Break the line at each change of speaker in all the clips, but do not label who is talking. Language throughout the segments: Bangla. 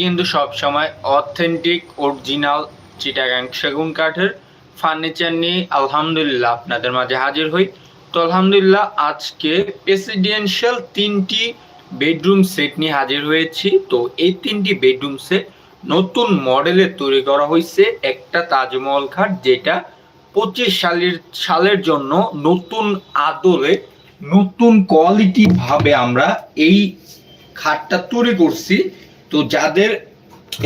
কিন্তু সবসময় অথেন্টিক অরিজিনাল চিটাগাং সেগুন কাঠের ফার্নিচার নিয়ে আলহামদুলিল্লাহ আপনাদের মাঝে হাজির হই। তো আলহামদুলিল্লাহ আজকে প্রেসিডেন্সিয়াল তিনটি বেডরুম সেট নিয়ে হাজির হয়েছি। তো এই তিনটি বেডরুম সেট নতুন মডেলে তৈরি করা হয়েছে একটা তাজমহল খাট, যেটা পঁচিশ সালের সালের জন্য নতুন আদলে নতুন কোয়ালিটি ভাবে আমরা এই খাটটা তৈরি করছি। তো যাদের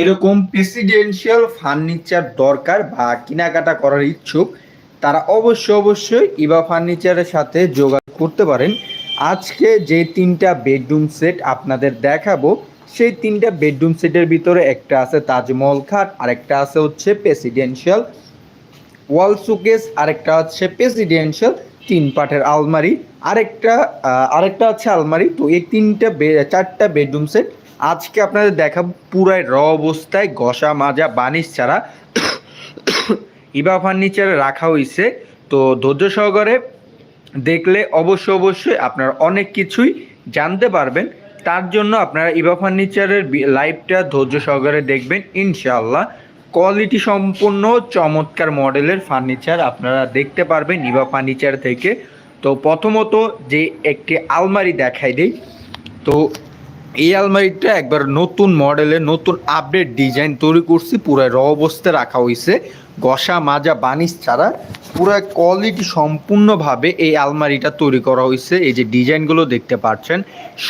এরকম প্রেসিডেন্সিয়াল ফার্নিচার দরকার বা কেনাকাটা করার ইচ্ছুক, তারা অবশ্যই অবশ্যই ইবা ফার্নিচারের সাথে যোগাযোগ করতে পারেন। আজকে যে তিনটা বেডরুম সেট আপনাদের দেখাবো, সেই তিনটা বেডরুম সেটের ভিতরে একটা আছে তাজমহল খাট, আরেকটা আছে হচ্ছে প্রেসিডেন্সিয়াল ওয়াল সুকেস আরেকটা হচ্ছে প্রেসিডেন্সিয়াল তিন পাটের আলমারি, আরেকটা আরেকটা হচ্ছে আলমারি। তো এই তিনটা চারটা বেডরুম সেট আজকে আপনাদের দেখাবো পুরাই র অবস্থায় ঘষা, মাজা, বানিশ ছাড়া ইবা ফার্নিচারে রাখা হয়েছে তো ধৈর্য সহকারে দেখলে অবশ্যই অবশ্যই আপনারা অনেক কিছুই জানতে পারবেন। তার জন্য আপনারা ইবা ফার্নিচারের লাইভটা ধৈর্য সহকারে দেখবেন। ইনশাআল্লাহ কোয়ালিটি সম্পন্ন চমৎকার মডেলের ফার্নিচার আপনারা দেখতে পারবেন ইবা ফার্নিচার থেকে। তো প্রথমত যে একটি আলমারি দেখাই দেই। তো এই আলমারিটা একবার নতুন মডেলে নতুন আপডেট ডিজাইন তৈরি করছি পুরো র অবস্থায় রাখা হয়েছে গসা মাজা বানিস ছাড়া পুরো কোয়ালিটি সম্পূর্ণভাবে এই আলমারিটা তৈরি করা হয়েছে এই যে ডিজাইনগুলো দেখতে পাচ্ছেন,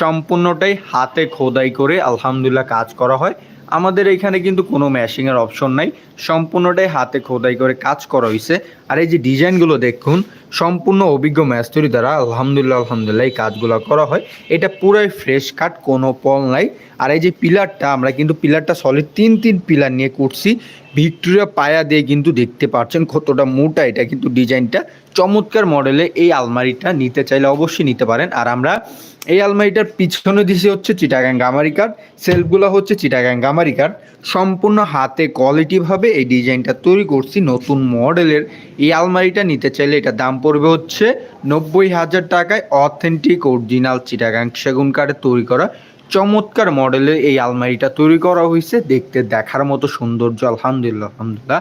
সম্পূর্ণটাই হাতে খোদাই করে আলহামদুলিল্লাহ কাজ করা হয়। আমাদের এখানে কিন্তু কোনো ম্যাশিংয়ের অপশন নাই। সম্পূর্ণটাই হাতে খোদাই করে কাজ করা হয়েছে আর এই যে ডিজাইনগুলো দেখুন, সম্পূর্ণ অভিজ্ঞ ম্যাস্তুরি দ্বারা আলহামদুলিল্লাহ আলহামদুলিল্লাহ এই কাজগুলো করা হয়। এটা পুরাই ফ্রেশ কাট কোনো পল নাই। আর এই যে পিলারটা আমরা কিন্তু পিলারটা সলিড তিন তিন পিলার নিয়ে করছি। ভিক্টোরিয়া পায়া দিয়ে কিন্তু দেখতে পাচ্ছেন কতটা মোটা এটা কিন্তু ডিজাইনটা। চমৎকার মডেলে এই আলমারিটা নিতে চাইলে অবশ্যই নিতে পারেন। আর আমরা এই আলমারিটার পিছনে দিছি হচ্ছে চিটাগাং গামারি কাঠ সেলফগুলো হচ্ছে চিটাগাং গামারি কাঠ সম্পূর্ণ হাতে কোয়ালিটিভাবে এই ডিজাইনটা তৈরি করছি। নতুন মডেলের এই আলমারিটা নিতে চাইলে এটা দাম পড়বে হচ্ছে নব্বই হাজার টাকায় অথেন্টিক অরিজিনাল চিটাগাং সেগুন কাঠে তৈরি করা। চমৎকার মডেলের এই আলমারিটা তৈরি করা হয়েছে। দেখতে, দেখার মতো সৌন্দর্য, আলহামদুলিল্লাহ আলহামদুলিল্লাহ।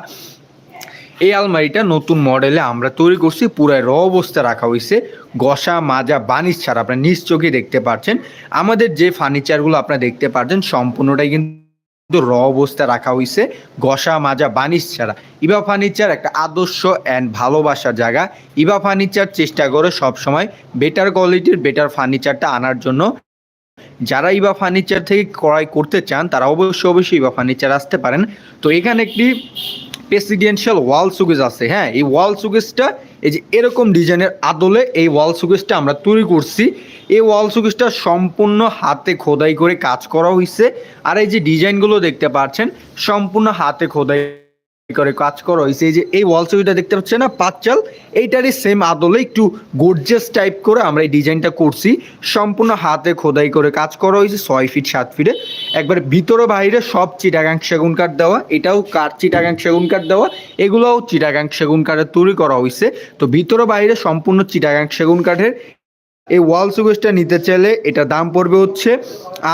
এই আলমারিটা নতুন মডেলে আমরা তৈরি করছি, পুরাই র অবস্থা রাখা হয়েছে। গসা মাজা, বানিশ ছাড়া আপনারা নিজ চোখে দেখতে পাচ্ছেন। আমাদের যে ফার্নিচারগুলো আপনারা দেখতে পাচ্ছেন, সম্পূর্ণটাই কিন্তু র অবস্থা রাখা হয়েছে। গসা মাজা, বানিশ ছাড়া। ইবা ফার্নিচার একটা আদর্শ অ্যান্ড ভালোবাসার জায়গা। ইবা ফার্নিচার চেষ্টা করে সবসময় বেটার কোয়ালিটির বেটার ফার্নিচারটা আনার জন্য যারা ইবা ফার্নিচার থেকে ক্রয় করতে চান, তারা অবশ্যই অবশ্যই ইবা ফার্নিচার আসতে পারেন। তো এখানে একটি প্রেসিডেন্সিয়াল ওয়াল সুগেজ আছে। হ্যাঁ এই ওয়াল সুগেজটা এই যে এরকম ডিজাইনের আদলে এই ওয়াল সুগেজটা আমরা তৈরি করছি। এই ওয়াল সুগেজটা সম্পূর্ণ হাতে খোদাই করে কাজ করা হয়েছে আর এই যে ডিজাইনগুলো দেখতে পাচ্ছেন, সম্পূর্ণ হাতে খোদাই করে, কাজ করা। এই যে, এই ওয়াল ছবিটা দেখতে পাচ্ছেন না? পাঁচচাল এইটারই সেম আদলে একটু গোর্জেস টাইপ করে আমরা এই ডিজাইনটা করছি। সম্পূর্ণ হাতে খোদাই করে কাজ করা হয়েছে, ছয় ফিট সাত ফিটে একবার ভিতরে বাইরে সব চিটাগাং সেগুন কাঠ দেওয়া, এটাও কাঠ চিটাগাং সেগুন কাঠ দেওয়া, এগুলোও চিটাগাং সেগুন কাঠের তৈরি করা হয়েছে। তো ভিতরে বাইরে সম্পূর্ণ চিটাগাং সেগুন কাঠের এই ওয়াল সুগেজটা নিতে চাইলে এটা দাম পড়বে হচ্ছে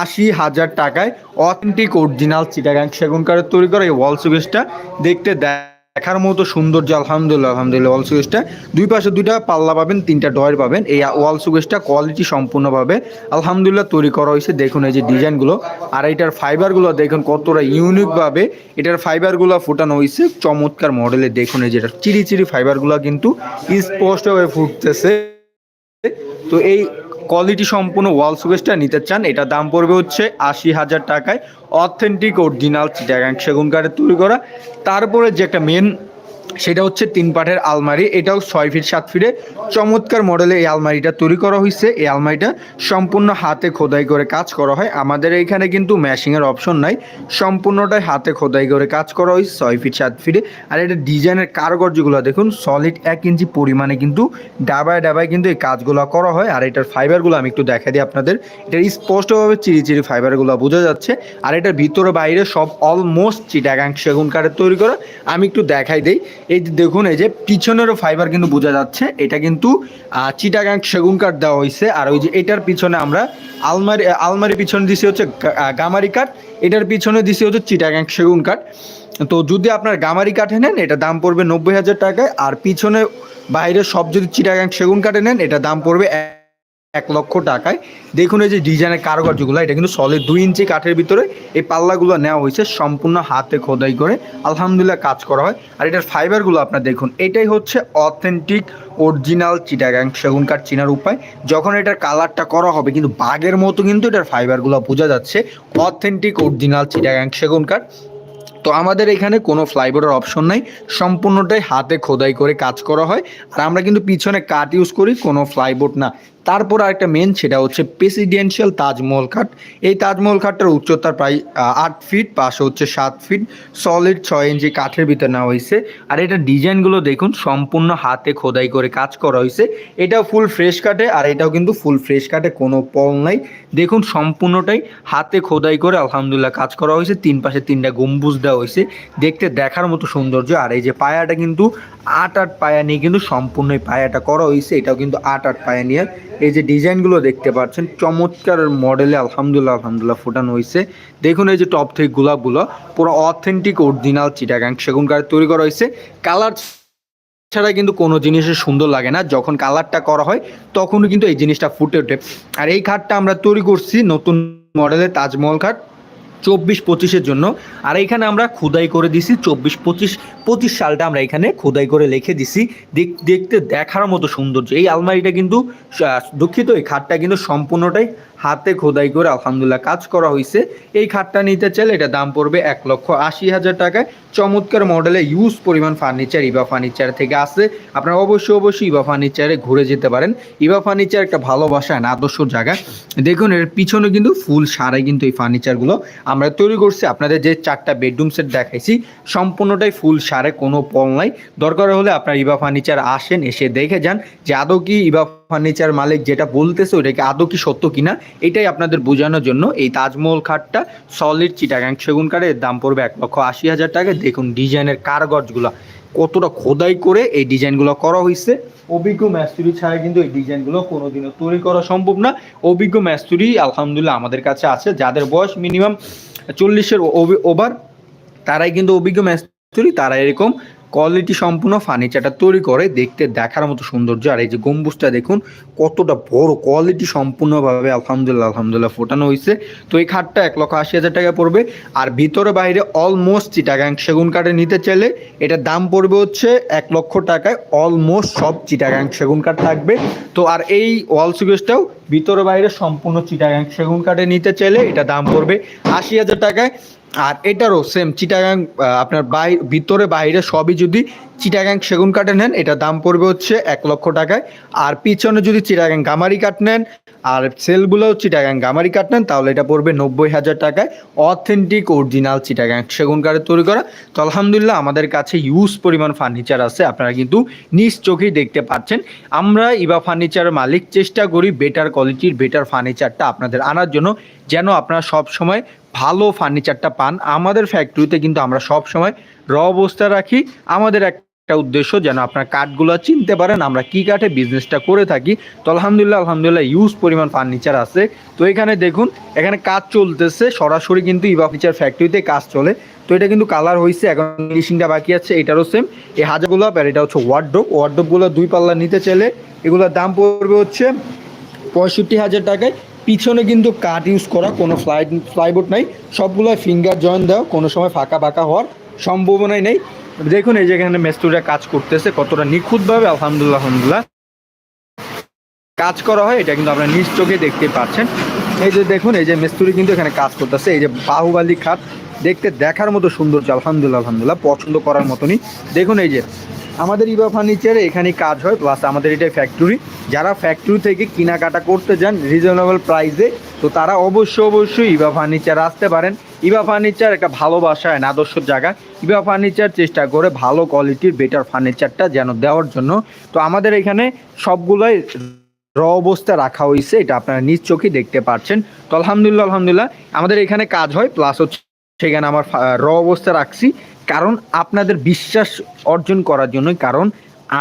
আশি হাজার টাকায়। অথেন্টিক অরিজিনাল চিটাগাং সেগুন কাঠের তৈরি করা এই ওয়াল সুগেজটা দেখতে দেখার মতো সৌন্দর্য, আলহামদুলিল্লাহ আলহামদুলিল্লাহ, ওয়াল সুগেজটা দুই পাশে দুইটা পাল্লা পাবেন, তিনটা ডয়ের পাবেন। এই ওয়াল সুগেজটা কোয়ালিটি সম্পূর্ণভাবে আলহামদুলিল্লাহ তৈরি করা হয়েছে। দেখুন এই যে ডিজাইনগুলো, আর এটার ফাইবারগুলো দেখুন কতটা ইউনিকভাবে এটার ফাইবারগুলো ফুটানো হয়েছে। চমৎকার মডেলে দেখুন এই যেটা চিরি চিরি ফাইবারগুলো কিন্তু স্পষ্টভাবে ফুটতেছে। তো এই কোয়ালিটি সম্পূর্ণ ওয়াল সুগেজটা নিতে চান, এটা দাম পড়বে হচ্ছে আশি হাজার টাকায় অথেন্টিক অরিজিনাল চিটাগাং সেগুন কাঠের তৈরি করা। তারপরে যে একটা মেন সেটা হচ্ছে তিন পাটের আলমারি, এটাও ছয় ফিট, সাত ফিটে। চমৎকার মডেলে এই আলমারিটা তৈরি করা হয়েছে এই আলমারিটা সম্পূর্ণ হাতে খোদাই করে কাজ করা হয়। আমাদের এইখানে কিন্তু ম্যাশিংয়ের অপশন নাই। সম্পূর্ণটাই হাতে খোদাই করে কাজ করা হয়েছে ছয় ফিট, সাত ফিটে। আর এটা ডিজাইনের কারুকার্যগুলো দেখুন সলিড এক ইঞ্চি পরিমাণে কিন্তু ডাবায় ডাবায় কিন্তু এই কাজগুলো করা হয়। আর এটার ফাইবারগুলো আমি একটু দেখা দিই আপনাদের। এটার স্পষ্টভাবে চিরি চিরি ফাইবারগুলো বোঝা যাচ্ছে। আর এটার ভিতরে বাইরে সব অলমোস্ট চিটাগাং সেগুন কাঠের তৈরি করা। আমি একটু দেখাই দেই। এই যে দেখুন, এই যে পিছনেরও ফাইবার কিন্তু বোঝা যাচ্ছে। এটা কিন্তু চিটাগাং সেগুন কাঠ দেওয়া হয়েছে আর ওই যে এটার পিছনে আমরা আলমারি আলমারি পিছনে দিছি হচ্ছে গামারি কাঠ
এটার পিছনে দিছি হচ্ছে চিটাগাং সেগুন কাঠ তো যদি আপনার গামারি কাঠে নেন, এটা দাম পড়বে নব্বই হাজার টাকায়। আর পিছনে বাইরে সব যদি চিটাগাং সেগুন কাঠে নেন, এটা দাম পড়বে এক- লক্ষ টাকায়। দেখুন এই যে ডিজাইনের কারুকার্যগুলো, এটা কিন্তু সলিড দুই ইঞ্চি কাঠের ভিতরে। এই পাল্লাগুলো নেওয়া হয়েছে সম্পূর্ণ হাতে খোদাই করে। আলহামদুলিল্লাহ কাজ করা হয়। আর এটার ফাইবারগুলো আপনার দেখুন, এটাই হচ্ছে অথেন্টিক অরিজিনাল চিটাগাং সেগুন কাঠ চিনার উপায়। যখন এটার কালারটা করা হবে, কিন্তু বাঘের মতো কিন্তু এটার ফাইবারগুলো বোঝা যাচ্ছে। অথেন্টিক অরিজিনাল চিটাগাং সেগুন কাঠ। তো আমাদের এখানে কোনো ফ্লাইবোর্ডের অপশন নাই। সম্পূর্ণটাই হাতে খোদাই করে কাজ করা হয়। আর আমরা কিন্তু পিছনে কাঠ ইউজ করি, কোনো ফ্লাইবোর্ড না। তারপর আরেকটা মেন সেটা হচ্ছে প্রেসিডেন্সিয়াল তাজমহল খাট এই তাজমহল খাটটার উচ্চতা প্রায় আট ফিট পাশে হচ্ছে সাত ফিট সলিড ছয় ইঞ্চি কাঠের ভিতরে নেওয়া হয়েছে। আর এটা ডিজাইনগুলো দেখুন, সম্পূর্ণ হাতে খোদাই করে কাজ করা হয়েছে। এটাও ফুল ফ্রেশ কাটে আর এটাও কিন্তু ফুল ফ্রেশ কাটে কোনো পল নাই। দেখুন, সম্পূর্ণটাই হাতে খোদাই করে আলহামদুলিল্লাহ কাজ করা হয়েছে। তিন পাশে তিনটা গম্বুজ দেওয়া হয়েছে। দেখতে দেখার মতো সৌন্দর্য। আর এই যে পায়াটা কিন্তু আট আট পায়া নিয়ে কিন্তু সম্পূর্ণ পায়াটা করা হয়েছে। এটাও কিন্তু আট আট পায়া নিয়ে এই যে ডিজাইনগুলো দেখতে পাচ্ছেন, চমৎকার মডেলে আলহামদুলিল্লাহ আলহামদুলিল্লাহ ফোটানো হয়েছে দেখুন এই যে টপ থেকে গোলাপগুলো, পুরো অথেন্টিক অরিজিনাল চিটাগাং সেগুন কাঠের তৈরি করা হয়েছে কালার ছাড়া কিন্তু কোনো জিনিসের সুন্দর লাগে না। যখন কালারটা করা হয় তখনও কিন্তু এই জিনিসটা ফুটে ওঠে। আর এই খাটটা আমরা তৈরি করছি নতুন মডেলের তাজমহল খাট। চব্বিশ পঁচিশের জন্য। আর এইখানে আমরা খোদাই করে দিছি চব্বিশ পঁচিশ পঁচিশ সালটা আমরা এখানে খোদাই করে লিখে দিছি। দেখ- দেখতে দেখার মতো সৌন্দর্য। এই আলমারিটা কিন্তু দুঃখিত, এই খাটটা কিন্তু সম্পূর্ণটাই হাতে খোদাই করে আলহামদুলিল্লাহ কাজ করা হয়েছে এই খাটটা নিতে চাইলে এটা দাম পড়বে এক লক্ষ আশি হাজার টাকায়। চমৎকার মডেলে ইউজ পরিমাণ ফার্নিচার ইবা ফার্নিচার থেকে আসে আপনারা অবশ্যই অবশ্যই ইবা ফার্নিচারে ঘুরে যেতে পারেন। ইবা ফার্নিচার একটা ভালোবাসা আদর্শ জায়গা। দেখুন, এর পিছনে কিন্তু ফুল সারাই কিন্তু এই ফার্নিচারগুলো আমরা তৈরি করছি, আপনাদের যে চারটা বেডরুম সেট দেখাইছি, সম্পূর্ণটাই ফুল সারে, কোনো পল নাই। দরকার হলে আপনার ইবা ফার্নিচার আসেন, এসে দেখে যান যে আদৌ কি ইবা ফার্নিচার মালিক যেটা বলতেছে ওটাকে আদৌ কি সত্য কিনা, এটাই আপনাদের বোঝানোর জন্য। এই তাজমহল খাটটা সলিড চিটাগাং সেগুন কাঠের দাম পড়বে এক লক্ষ আশি হাজার টাকা। দেখুন ডিজাইনের কারগজগুলো কতটা খোদাই করে এই ডিজাইনগুলো করা হয়েছে অভিজ্ঞ ম্যাস্তুরি ছাড়া কিন্তু এই ডিজাইনগুলো কোনোদিনও তৈরি করা সম্ভব না। অভিজ্ঞ ম্যাস্তুরি আলহামদুলিল্লাহ আমাদের কাছে আছে। যাদের বয়স মিনিমাম চল্লিশের ওভার, তারাই কিন্তু অভিজ্ঞ ম্যাস্তুরি তারা এরকম কোয়ালিটি সম্পূর্ণ ফার্নিচারটা তৈরি করে, দেখতে, দেখার মতো সৌন্দর্য। আর এই যে গম্বুজটা দেখুন, কতটা বড় কোয়ালিটি সম্পূর্ণভাবে আলহামদুলিল্লাহ আলহামদুলিল্লাহ ফোটানো হয়েছে। তো এই খাটটা এক লক্ষ আশি হাজার টাকা পড়বে। আর ভিতরে বাইরে অলমোস্ট চিটাগাং সেগুন কাঠে নিতে চাইলে, এটার দাম পড়বে হচ্ছে এক লক্ষ টাকায় অলমোস্ট সব চিটাগাং সেগুন কাঠ থাকবে। তো আর এই ওয়াল সুকেসটাও ভিতরে বাইরে সম্পূর্ণ চিটাগাং সেগুন কাঠে নিতে চাইলে, এটা দাম পড়বে আশি হাজার টাকায়। আর এটারও সেম চিটাগাং আপনার বাই, ভিতরে বাইরে সবই যদি চিটাগাং সেগুন কাঠে নেন, এটা দাম পড়বে হচ্ছে এক লক্ষ টাকায়। আর পিছনে যদি চিটাগাং গামারি কাঠ নেন, আর সেলগুলোও চিটাগাং গামারি কাঠ নেন, তাহলে এটা পড়বে নব্বই হাজার টাকায়। অথেন্টিক, অরিজিনাল চিটাগাং সেগুন কাঠের তৈরি করা। তো আলহামদুলিল্লাহ আমাদের কাছে ইউজ পরিমাণ ফার্নিচার আছে, আপনারা কিন্তু নিজ চোখেই দেখতে পাচ্ছেন। আমরা ইবা ফার্নিচারের মালিক, চেষ্টা করি বেটার কোয়ালিটির বেটার ফার্নিচারটা আপনাদের আনার জন্য। যেন আপনারা সব সময় ভালো ফার্নিচারটা পান। আমাদের ফ্যাক্টরিতে কিন্তু আমরা সব সময় র অবস্থা রাখি। আমাদের একটা উদ্দেশ্য যেন আপনার কাঠগুলো চিনতে পারেন, আমরা কি কাঠে বিজনেসটা করে থাকি। তো আলহামদুলিল্লাহ আলহামদুলিল্লাহ ইউজ পরিমাণ ফার্নিচার আছে। তো এখানে দেখুন, এখানে কাজ চলতেছে। সরাসরি কিন্তু ইবা ফার্নিচার ফ্যাক্টরিতে কাজ চলে। তো এটা কিন্তু কালার হয়েছে এখন ফিনিশিংটা বাকি আছে, এটারও সেম এই হাজার গোলাপ আর এটা হচ্ছে ওয়ার্ড্রোপ ওয়ার্ড্রোপগুলো দুই পাল্লা নিতে চাইলে এগুলোর দাম পড়বে হচ্ছে পঁয়ষট্টি হাজার টাকায়। পিছনে কিন্তু কাঠ ইউজ করা, কোনো ফ্লাই ফ্লাইবোর্ড নাই। সবগুলো ফিঙ্গার জয়েন দেওয়া, কোনো সময় ফাঁকা ফাঁকা হওয়ার সম্ভাবনাই নেই। দেখুন এই যে এখানে মেস্তুরা কাজ করতেছে, কতটা নিখুঁতভাবে, আলহামদুলিল্লাহ আলহামদুলিল্লাহ। কাজ করা হয়, এটা কিন্তু আপনারা নিজ চোখে দেখতে পাচ্ছেন। এই যে দেখুন, এই যে মেস্তুরি কিন্তু এখানে কাজ করতেছে, এই যে বাহুবালি খাট, দেখতে দেখার মতো সৌন্দর্য, আলহামদুলিল্লাহ আলহামদুলিল্লাহ, পছন্দ করার মতনই। দেখুন এই যে আমাদের ইবা ফার্নিচারে এখানে কাজ হয় প্লাস আমাদের এটা ফ্যাক্টরি যারা ফ্যাক্টরি থেকে কেনাকাটা করতে যান রিজনেবল প্রাইসে তো তারা অবশ্যই অবশ্যই ইবা ফার্নিচার আসতে পারেন। ইবা ফার্নিচার একটা ভালোবাসা না আদর্শ জায়গা। ইবা ফার্নিচার চেষ্টা করে ভালো কোয়ালিটির বেটার ফার্নিচারটা যেন দেওয়ার জন্য। তো আমাদের এখানে সবগুলোই র অবস্থা রাখা হয়েছে এটা আপনারা নিজ চোখে দেখতে পাচ্ছেন তো আলহামদুলিল্লাহ আলহামদুলিল্লাহ, আমাদের এখানে কাজ হয় প্লাস হচ্ছে সেখানে আমার র অবস্থা রাখছি। কারণ আপনাদের বিশ্বাস অর্জন করার জন্য কারণ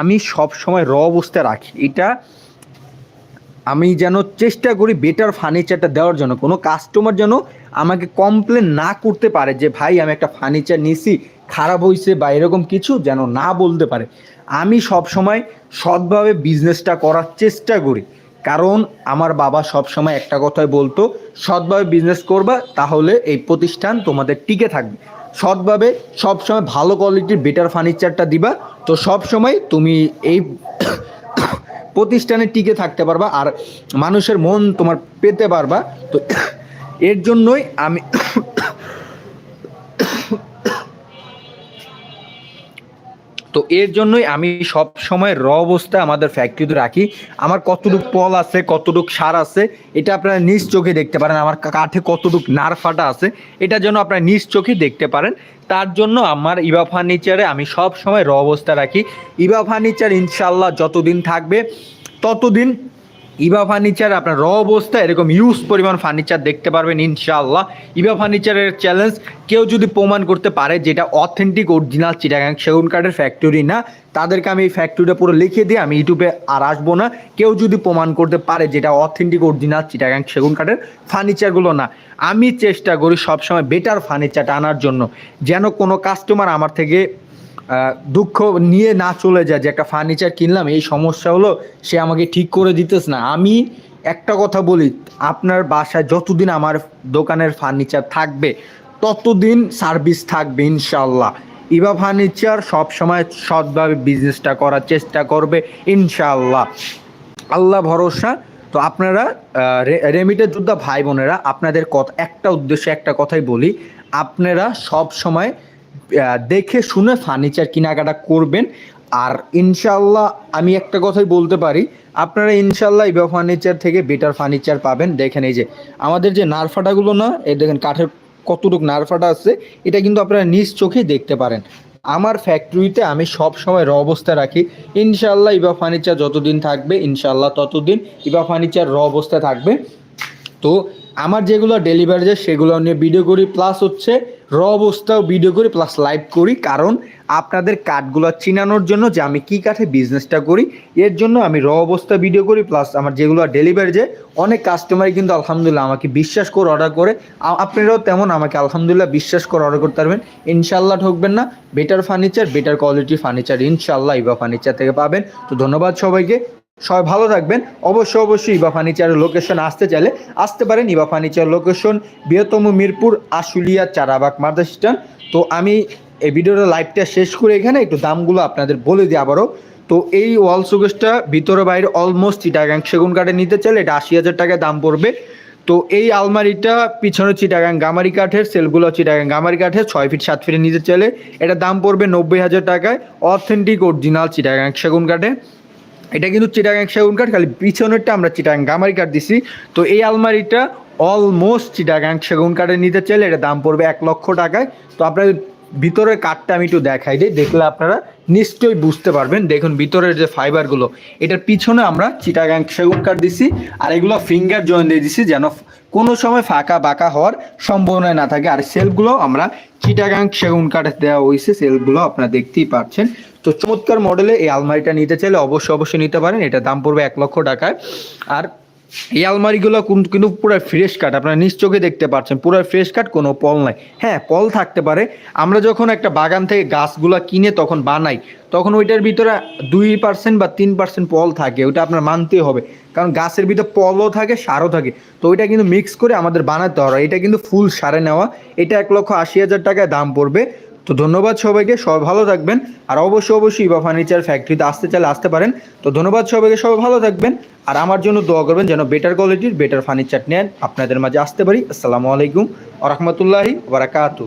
আমি সব সময় র অবস্থা রাখি। এটা আমি যেন চেষ্টা করি বেটার ফার্নিচারটা দেওয়ার জন্য। কোনো কাস্টমার যেন আমাকে কমপ্লেন না করতে পারে যে, ভাই, আমি একটা ফার্নিচার নিছি, খারাপ হয়েছে বা এরকম কিছু, যেন না বলতে পারে। আমি সব সময় সৎভাবে বিজনেসটা করার চেষ্টা করি। কারণ আমার বাবা সব সময় একটা কথাই বলতো, সৎভাবে বিজনেস করবা, তাহলে এই প্রতিষ্ঠান তোমাদের টিকে থাকবে। সৎভাবে সবসময় ভালো কোয়ালিটির বেটার ফার্নিচারটা দিবা, তো সব সময় তুমি এই প্রতিষ্ঠানে টিকে থাকতে পারবা আর মানুষের মন তোমার পেতে পারবা। তো এর জন্যই আমি তো এর জন্যই আমি সব সময় র অবস্থায় আমাদের ফ্যাক্টরিতে রাখি। আমার কতটুক পল আছে, কতটুক সার আছে, এটা আপনারা নিজ চোখে দেখতে পারেন। আমার কাঠে কতটুকু নার ফাটা আছে, এটা যেন আপনারা নিজ চোখে দেখতে পারেন। তার জন্য আমার ইবা ফার্নিচারে আমি সব সময় র অবস্থা রাখি। ইবা ফার্নিচার ইনশাল্লাহ যতদিন থাকবে, ততদিন ইবা ফার্নিচার, আপনার র অবস্থা এরকম ইউজ পরিমাণ ফার্নিচার দেখতে পারবেন, ইনশাআল্লাহ। ইবা ফার্নিচারের চ্যালেঞ্জ কেউ যদি প্রমাণ করতে পারে যেটা অথেন্টিক অরিজিনাল চিটাগাং সেগুন কাঠের ফ্যাক্টরি না, তাদেরকে আমি এই ফ্যাক্টরিটা পুরো লিখে দিয়ে আমি ইউটিউবে আর আসব না। কেউ যদি প্রমাণ করতে পারে যেটা অথেন্টিক অরিজিনাল চিটাগাং সেগুন কাঠের ফার্নিচারগুলো না, আমি চেষ্টা করি সবসময় বেটার ফার্নিচারটা আনার জন্য। যেন কোনো কাস্টমার আমার থেকে দুঃখ নিয়ে না চলে যায় যে একটা ফার্নিচার কিনলাম, এই সমস্যা হলো, সে আমাকে ঠিক করে দিতেস না। আমি একটা কথা বলি, আপনার বাসায় যতদিন আমার দোকানের ফার্নিচার থাকবে, ততদিন সার্ভিস থাকবে ইনশাল্লাহ ইবা ফার্নিচার সবসময় সৎভাবে বিজনেসটা করার চেষ্টা করবে ইনশাল্লাহ আল্লাহ ভরসা। তো আপনারা রেমিটের যোদ্ধা ভাই বোনেরা আপনাদের কথা একটা উদ্দেশ্যে একটা কথাই বলি, আপনারা সব সময় দেখে শুনে ফার্নিচার কেনাকাটা করবেন। আর ইনশাল্লাহ আমি একটা কথাই বলতে পারি, আপনারা ইনশাল্লাহ ইবা ফার্নিচার থেকে বেটার ফার্নিচার পাবেন। দেখেন এই যে, আমাদের যে নারফাটাগুলো না, এই দেখেন কাঠের কতটুকু নারফাটা আছে, এটা কিন্তু আপনারা নিজ চোখেই দেখতে পারেন। আমার ফ্যাক্টরিতে আমি সব সময় র অবস্থা রাখি। ইনশাল্লাহ ইবা ফার্নিচার যতদিন থাকবে ইনশাল্লাহ ততদিন ইবা ফার্নিচার র অবস্থায় থাকবে। তো আমার যেগুলো ডেলিভারি যায়, সেগুলো নিয়ে ভিডিও করি প্লাস হচ্ছে র অবস্থাও ভিডিও করি প্লাস লাইভ করি। কারণ আপনাদের কাঠগুলো চিনানোর জন্য যে আমি কি কাঠে বিজনেসটা করি, এর জন্য আমি র অবস্থা ভিডিও করি প্লাস আমার যেগুলো ডেলিভারি যায়, অনেক কাস্টমারই কিন্তু আলহামদুলিল্লাহ আমাকে বিশ্বাস করে অর্ডার করে। আপনারাও তেমন আমাকে আলহামদুলিল্লাহ বিশ্বাস করে অর্ডার করতে পারবেন। ইনশাল্লাহ ঠকবেন না। বেটার ফার্নিচার বেটার কোয়ালিটির ফার্নিচার ইনশাল্লাহ ইবা ফার্নিচার থেকে পাবেন। তো ধন্যবাদ সবাইকে। সবাই ভালো থাকবেন। অবশ্যই অবশ্যই ইবা ফার্নিচারের লোকেশন আসতে চাইলে আসতে পারেন। ইবা ফার্নিচার লোকেশন বৃহত্তম মিরপুর, আশুলিয়া, চারাবাগ, মাদ্রাস স্ট্যান্ড তো আমি এই ভিডিওটা লাইভটা শেষ করে এখানে একটু দামগুলো আপনাদের বলে দিই আবারও। তো এই ওয়াল সুগেসটা ভিতরে বাইরে অলমোস্ট চিটাগাং সেগুন কাঠে নিতে চাইলে এটা আশি হাজার টাকায় দাম পড়বে। তো এই আলমারিটা পিছনে চিটাগাং গামারি কাঠের, সেলগুলো চিটাগাং গামারি কাঠের, ছয় ফিট সাত ফিটে নিতে চাইলে এটা দাম পড়বে নব্বই হাজার টাকায়। অথেন্টিক অরিজিনাল চিটাগাং সেগুন কাঠে এটা কিন্তু চিটাগাং সেগুন কাঠ, খালি পিছনেরটা আমরা চিটাগাং গামারি কাঠ দিছি। তো এই আলমারিটা অলমোস্ট চিটাগাং সেগুন কাঠে নিতে চাইলে এটা দাম পড়বে এক লক্ষ টাকায়। তো আপনার ভিতরের কাঠটা আমি একটু দেখাই দিই, দেখলে আপনারা নিশ্চয়ই বুঝতে পারবেন। দেখুন, ভিতরের যে ফাইবারগুলো, এটার পিছনে আমরা চিটাগাং সেগুন কাঠ দিছি আর এগুলো ফিঙ্গার জয়েন দিয়ে দিছি যেন কোনো সময় ফাঁকা বাঁকা হওয়ার সম্ভাবনা না থাকে। আর সেলগুলো আমরা চিটাগাং সেগুন কাঠে দেওয়া হয়েছে, সেলগুলো আপনারা দেখতেই পাচ্ছেন তো চমৎকার মডেলে এই আলমারিটা নিতে চাইলে অবশ্যই অবশ্যই নিতে পারেন। এটা দাম পড়বে এক লক্ষ টাকায়। আর এই আলমারিগুলো কোন- কিন্তু পুরো ফ্রেশ কাঠ আপনারা নিজ চোখে দেখতে পাচ্ছেন। পুরো ফ্রেশ কাঠ কোনো পল নাই। হ্যাঁ পল থাকতে পারে। আমরা যখন একটা বাগান থেকে গাছগুলো কিনে তখন বানাই, তখন ওইটার ভিতরে দুই পার্সেন্ট বা তিন পার্সেন্ট পল থাকে। ওইটা আপনার মানতে হবে। কারণ গাছের ভিতরে পলও থাকে, সারও থাকে। তো ওইটা কিন্তু মিক্স করে আমাদের বানাতে হবে। এটা কিন্তু ফুল সারে নেওয়া। এটা এক লক্ষ আশি হাজার টাকায় দাম পড়বে। তো ধন্যবাদ সবাইকে, সবাই ভালো থাকবেন। আর অবশ্যই অবশ্যই বা ফার্নিচার ফ্যাক্টরিতে আসতে চাইলে আসতে পারেন। তো ধন্যবাদ সবাইকে, সবাই ভালো থাকবেন। আর আমার জন্য দোয়া করবেন যেন বেটার কোয়ালিটির বেটার ফার্নিচার নেন আপনাদের মাঝে আসতে পারি। আসসালামু আলাইকুম আ রহমতুল্লাহি বারাকাতু